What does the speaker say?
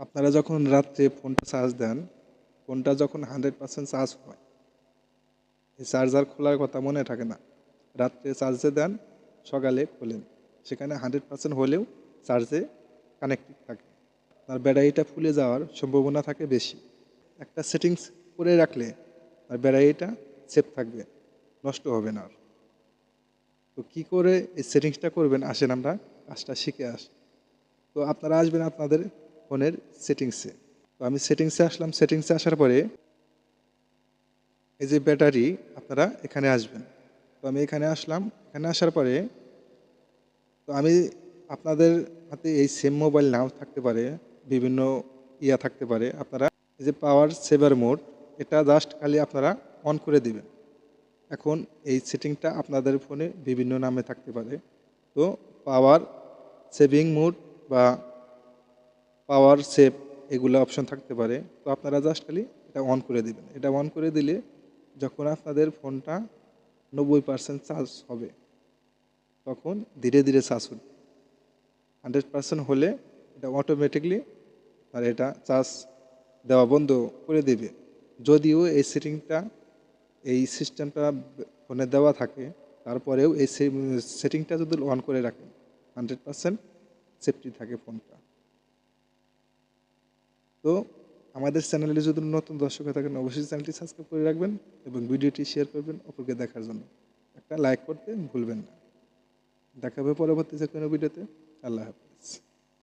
আপনারা যখন রাত্রে ফোনটা চার্জ দেন, ফোনটা যখন হান্ড্রেড পার্সেন্ট চার্জ হয়, এই চার্জার খোলার কথা মনে থাকে না। রাত্রে চার্জে দেন, সকালে খোলেন। সেখানে হান্ড্রেড পার্সেন্ট হলেও চার্জে কানেক্টেড থাকে। আর ব্যাটারিটা ফুলে যাওয়ার সম্ভাবনা থাকে বেশি। একটা সেটিংস করে রাখলে আর ব্যাটারিটা সেফ থাকবে, নষ্ট হবে না আর। তো কী করে এই সেটিংসটা করবেন? আসেন আমরা কাজটা শিখে আসি। তো আপনারা আসবেন আপনাদের ফোনের সেটিংসে। তো আমি সেটিংসে আসলাম। সেটিংসে আসার পরে এই যে ব্যাটারি, আপনারা এখানে আসবেন। তো আমি এখানে আসলাম। এখানে আসার পরে তো আমি আপনাদের হাতে এই সেম মোবাইল নাও থাকতে পারে, বিভিন্ন ইয়া থাকতে পারে। আপনারা এই যে পাওয়ার সেভার মোড এটা জাস্ট খালি আপনারা অন করে দিবেন। এখন এই সেটিংটা আপনাদের ফোনে বিভিন্ন নামে থাকতে পারে। তো পাওয়ার সেভিং মোড বা পাওয়ার সেভ এগুলো অপশন থাকতে পারে। তো আপনারা জাস্ট খালি এটা অন করে দিবেন। এটা অন করে দিলে যখন আপনাদের ফোনটা নব্বই পার্সেন্ট চার্জ হবে, তখন ধীরে ধীরে চার্জ উঠবে হান্ড্রেড পার্সেন্ট হলে এটা অটোমেটিকলি আর এটা চার্জ দেওয়া বন্ধ করে দেবে। যদিও এই সেটিংটা এই সিস্টেমটা ফোনে দেওয়া থাকে, তারপরেও এই সেটিংটা যদি অন করে রাখেন হান্ড্রেড পার্সেন্ট সেফটি থাকে ফোনটা তো আমাদের চ্যানেলে যদি নতুন দর্শক হয়ে থাকেন, অবশ্যই চ্যানেলটি সাবস্ক্রাইব করে রাখবেন এবং ভিডিওটি শেয়ার করবেন অপরকে দেখার জন্য। একটা লাইক করতে ভুলবেন না। দেখা হবে পরবর্তী যে কোনো ভিডিওতে। আল্লাহ হাফেজ।